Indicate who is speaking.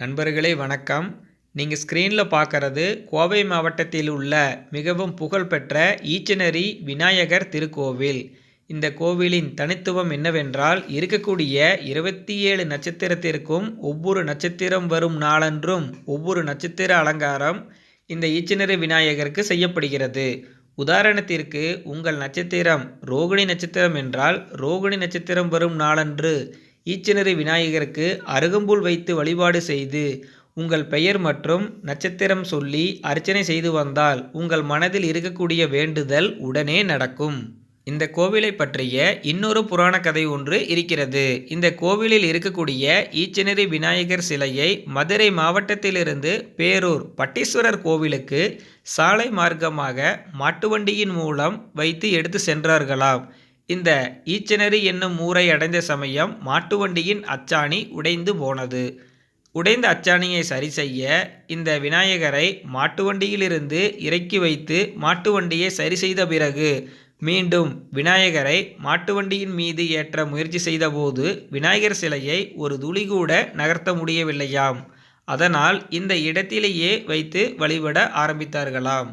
Speaker 1: நண்பர்களே வணக்கம். நீங்கள் ஸ்க்ரீனில் பார்க்கறது கோவை மாவட்டத்தில் உள்ள மிகவும் புகழ்பெற்ற ஈச்சனரி விநாயகர் திருக்கோவில். இந்த கோவிலின் தனித்துவம் என்னவென்றால் இருக்கக்கூடிய இருபத்தி ஏழு நட்சத்திரத்திற்கும் ஒவ்வொரு நட்சத்திரம் வரும் நாளன்றும் ஒவ்வொரு நட்சத்திர அலங்காரம் இந்த ஈச்சனரி விநாயகருக்கு செய்யப்படுகிறது. உதாரணத்திற்கு உங்கள் நட்சத்திரம் ரோகிணி நட்சத்திரம் என்றால் ரோகிணி நட்சத்திரம் வரும் நாளன்று ஈச்சனரி விநாயகருக்கு அருகம்புல் வைத்து வழிபாடு செய்து உங்கள் பெயர் மற்றும் நட்சத்திரம் சொல்லி அர்ச்சனை செய்து வந்தால் உங்கள் மனதில் இருக்கக்கூடிய வேண்டுதல் உடனே நடக்கும். இந்த கோவிலை பற்றிய இன்னொரு புராண கதை ஒன்று இருக்கிறது. இந்த கோவிலில் இருக்கக்கூடிய ஈச்சனரி விநாயகர் சிலையை மதுரை மாவட்டத்திலிருந்து பேரூர் பட்டீஸ்வரர் கோவிலுக்கு சாலை மார்க்கமாக மாட்டுவண்டியின் மூலம் வைத்து எடுத்து சென்றார்களாம். இந்த ஈச்சனரி என்னும் ஊரை அடைந்த சமயம் மாட்டுவண்டியின் அச்சாணி உடைந்து போனது. உடைந்த அச்சாணியை சரி செய்ய இந்த விநாயகரை மாட்டுவண்டியிலிருந்து இறக்கி வைத்து மாட்டுவண்டியை சரி செய்த பிறகு மீண்டும் விநாயகரை மாட்டுவண்டியின் மீது ஏற்ற முயற்சி செய்தபோது விநாயகர் சிலையை ஒரு துளி கூட நகர்த்த முடியவில்லையாம். அதனால் இந்த இடத்திலேயே வைத்து வழிபட ஆரம்பித்தார்களாம்.